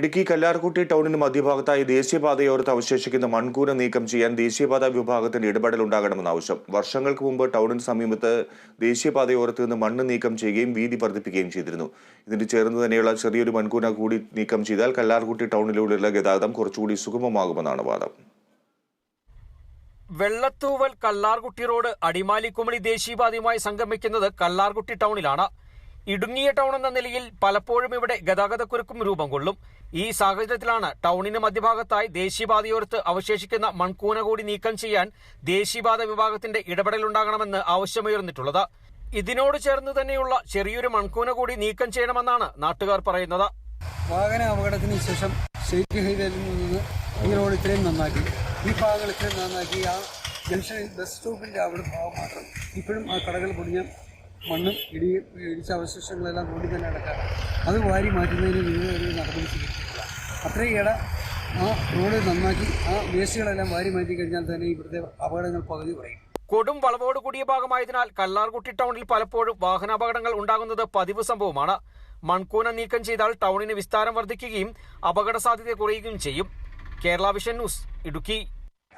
ഇടുക്കി കല്ലാർകുട്ടി ടൗണിന് മധ്യഭാഗത്തായി ദേശീയപാതയോരത്ത് അവശേഷിക്കുന്ന മൺകൂന നീക്കം ചെയ്യാൻ ദേശീയപാത വിഭാഗത്തിന്റെ ഇടപെടൽ ഉണ്ടാകണമെന്നാവശ്യം വർഷങ്ങൾക്ക് മുമ്പ് ടൗണിന് സമീപത്ത് ദേശീയപാതയോരത്ത് നിന്ന് മണ്ണ് നീക്കം ചെയ്യുകയും വീതി വർദ്ധിപ്പിക്കുകയും ചെയ്തിരുന്നു. ഇതിന് ചേർന്ന് തന്നെയുള്ള ചെറിയൊരു മൺകൂന കൂടി നീക്കം ചെയ്താൽ കല്ലാർകുട്ടി ടൗണിലൂടെയുള്ള ഗതാഗതം കുറച്ചുകൂടി സുഗമമാകുമെന്നാണ് വാദം. വെള്ളത്തൂവൽ കല്ലാർകുട്ടി റോഡ് അടിമാലിക്കുമളി ദേശീയപാതയുമായി സംഗമിക്കുന്നത് കല്ലാർകുട്ടി ടൗണിലാണ്. ഇടുങ്ങിയ ടൗൺ എന്ന നിലയിൽ പലപ്പോഴും ഇവിടെ ഗതാഗതക്കുരുക്കും രൂപം കൊള്ളും. ഈ സാഹചര്യത്തിലാണ് ടൗണിന് മധ്യഭാഗത്തായി ദേശീയപാതയോർത്ത് അവശേഷിക്കുന്ന മൺകൂന കൂടി നീക്കം ചെയ്യാൻ ദേശീയപാത വിഭാഗത്തിന്റെ ഇടപെടലുണ്ടാകണമെന്ന് ആവശ്യമുയർന്നിട്ടുള്ളത്. ഇതിനോട് ചേർന്ന് തന്നെയുള്ള ചെറിയൊരു മൺകൂന കൂടി നീക്കം ചെയ്യണമെന്നാണ് നാട്ടുകാർ പറയുന്നത്. വാഹന അപകടത്തിന് ശേഷം സ്റ്റേറ്റ് ഇത്രയും നന്നാക്കി. ഈ നന്നാക്കി. ആ ജംഗ്ഷനിൽ ബസ് സ്റ്റോപ്പിന്റെ അവിടെ ഭാഗം മാത്രം. ഇപ്പോഴും ആ കടകൾ പൊടിഞ്ഞ മണ്ണും ഇടിയും ഇടിച്ച അവശിഷ്ടങ്ങളെല്ലാം റോഡിൽ തന്നെ അടക്കാറ് അത് വാരി മാറ്റുന്നതിന് നിങ്ങൾ ഒരു നടപടി സ്വീകരിച്ചിട്ടില്ല. അത്രയും ഇട ആ റോഡ് നന്നാക്കി ആ വേസ്റ്റുകളെല്ലാം വാരി മാറ്റി കഴിഞ്ഞാൽ തന്നെ ഇവിടുത്തെ അപകടങ്ങൾ പകുതി കുറയും. കൊടും വളവോട് കൂടിയ ഭാഗമായതിനാൽ കല്ലാർകുട്ടി ടൗണിൽ പലപ്പോഴും വാഹനാപകടങ്ങൾ ഉണ്ടാകുന്നത് പതിവ് സംഭവമാണ്. മൺകൂന നീക്കം ചെയ്താൽ ടൗണിന് വിസ്താരം വർദ്ധിക്കുകയും അപകട സാധ്യത കുറയുകയും ചെയ്യും. Kerala vision news Idukki.